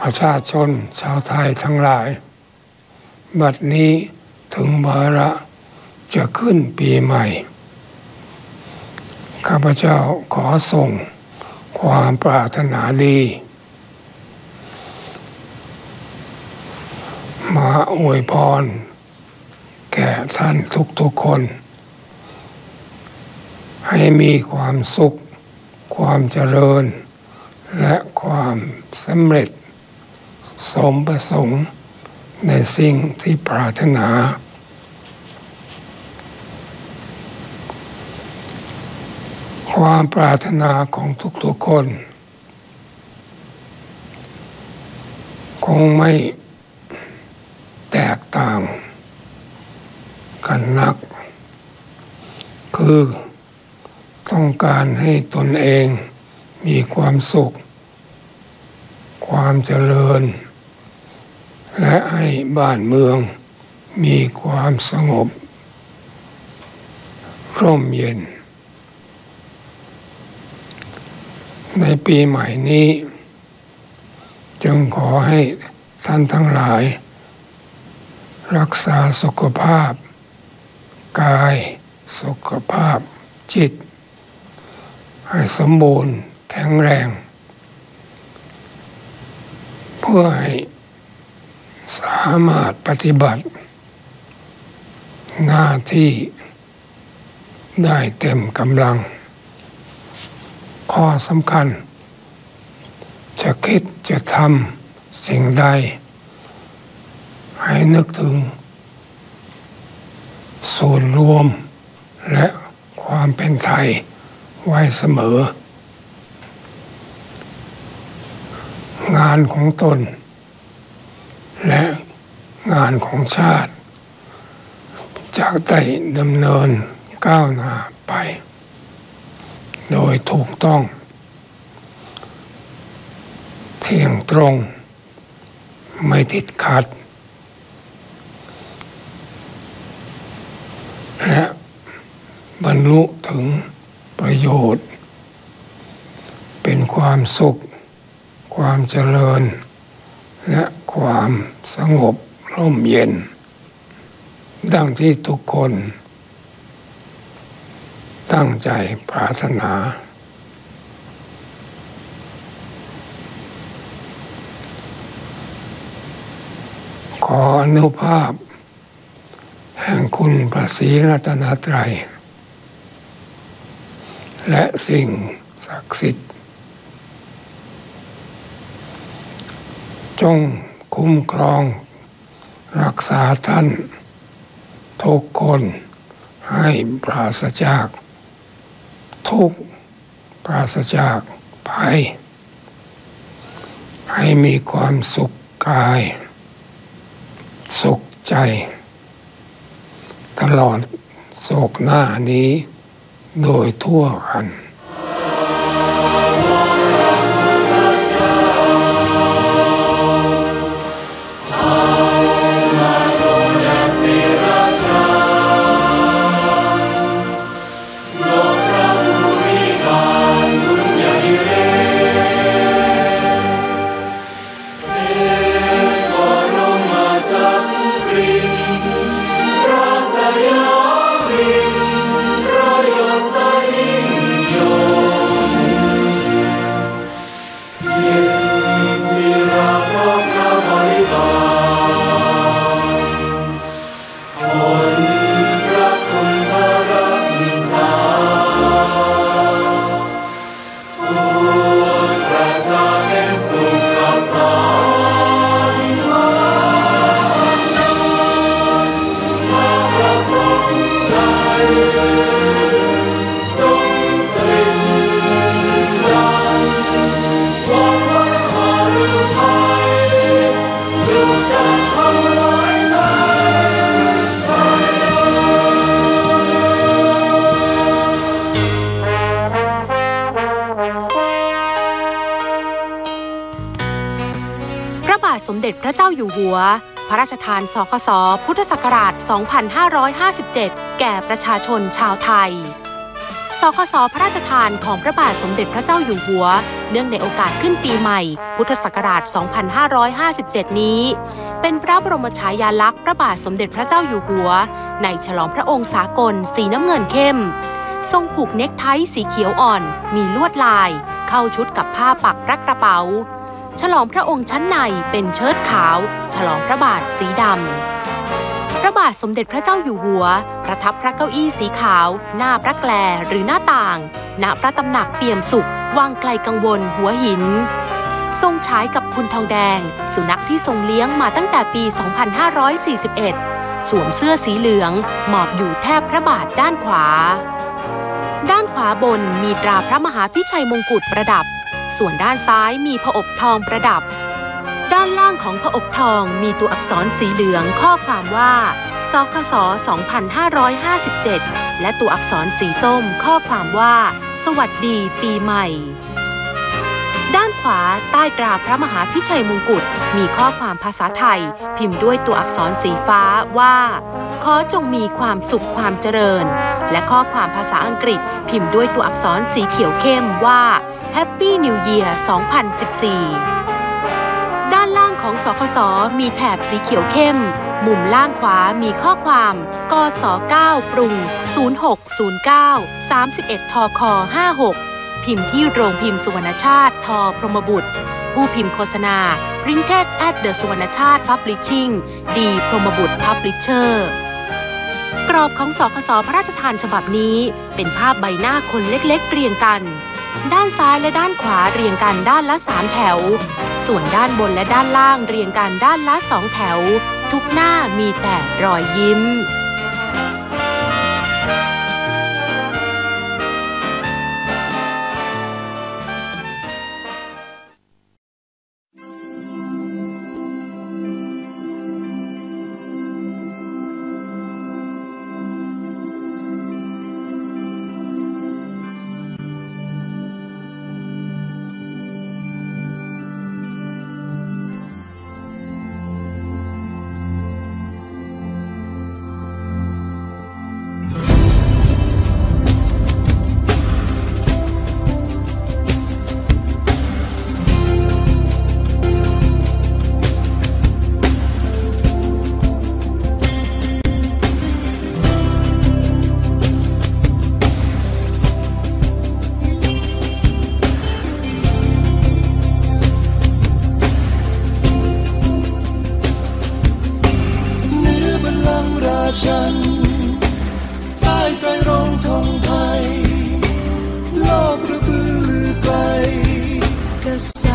ประชาชนชาวไทยทั้งหลาย บัดนี้ถึงวาระจะขึ้นปีใหม่ ข้าพเจ้าขอส่งความปรารถนาดี มาอวยพร แก่ท่านทุกๆคน ให้มีความสุข ความเจริญ และความสำเร็จ สมประสงค์ในสิ่งที่ปรารถนา ความปรารถนาของทุกๆคน คงไม่แตกต่างกันนัก คือต้องการให้ตนเองมีความสุข ความเจริญ และให้บ้านเมืองมีความสงบ ร่มเย็น ในปีใหม่นี้ จึงขอให้ท่านทั้งหลาย รักษาสุขภาพ กายสุขภาพจิต ให้สมบูรณ์แข็งแรง เพื่อให้ สามารถปฏิบัติ หน้าที่ได้เต็มกำลัง ข้อสำคัญ จะคิดจะทำสิ่งใด ให้นึกถึง ส่วนรวม และความเป็นไทยไว้เสมอ งานของตน และ งานของชาติ จากได้ดำเนินก้าวหน้าไป โดยถูกต้อง เที่ยงตรง ไม่ติดขัด และบรรลุถึงประโยชน์ เป็นความสุข ความเจริญ และความสงบ ร่มเย็น ดังที่ทุกคน ตั้งใจปรารถนา ขออนุภาพ แห่งคุณพระศรีรัตนตรัย และสิ่งศักดิ์สิทธิ์ จงคุ้มครอง รักษาท่าน ทุกคนให้ปราศจาก ทุกปราศจากภัย ให้มีความสุขกาย สุขใจ ตลอดโศกหน้านี้โดยทั่วกัน ระเจ้าอยู่หัว พระราชทานสคส พุทธศักราช 2557 แก่ประชาชนชาวไทย สคส พระราชทานของพระบาทสมเด็จพระเจ้าอยู่หัว เนื่องในโอกาสขึ้นปีใหม่ พุทธศักราช 2557 นี้ เป็นพระบรมฉายาลักษณ์พระบาทสมเด็จพระเจ้าอยู่หัว ในฉลองพระองค์สากลสีน้ำเงินเข้ม ทรงผูกเน็กไทสีเขียวอ่อน มีลวดลาย เข้าชุดกับผ้าปักรักกระเป๋า ฉลองพระองค์ชั้นในเป็นเชิ้ตขาว ฉลองพระบาทสีดำ พระบาทสมเด็จพระเจ้าอยู่หัว ประทับพระเก้าอี้สีขาว หน้าพระแกลหรือหน้าต่าง ณพระตำหนักเปี่ยมสุขวังไกลกังวลหัวหิน ทรงฉายกับคุณทองแดง สุนัขที่ทรงเลี้ยงมาตั้งแต่ปี 2541 สวมเสื้อสีเหลือง หมอบอยู่แทบพระบาทด้านขวา ด้านขวาบนมีตราพระมหาพิชัยมงกุฎประดับ ส่วนด้านซ้ายมีผอบทองประดับ ด้านล่างของผอบทองมีตัวอักษรสีเหลืองข้อความว่าสคส2557 และตัวอักษรสีส้มข้อความว่า สวัสดีปีใหม่ ด้านขวาใต้ตราพระมหาพิชัยมงกุฎมีข้อความภาษาไทย พิมพ์ด้วยตัวอักษรสีฟ้าว่า ขอจงมีความสุขความเจริญ และข้อความภาษาอังกฤษพิมพ์ด้วยตัวอักษรสีเขียวเข้มว่า Happy New Year 2014 ด้านล่างของสคสมีแถบสีเขียวเข้ม มุมล่างขวามีข้อความกส9ปรุง 0609 31ทค56 พิมพ์ที่โรงพิมพ์สุวรรณชาติ ทอพรหมบุตร ผู้พิมพ์โฆษณา Printed at the สุวรรณชาติ Publishing ดีพรหมบุตร Publisher กรอบของสคสพระราชทานฉบับนี้ เป็นภาพใบหน้าคนเล็กๆเรียงกัน ด้านซ้ายและด้านขวาเรียงกันด้านละสามแถว ส่วนด้านบนและด้านล่างเรียงกันด้านละสองแถว ทุกหน้ามีแต่รอยยิ้ม us.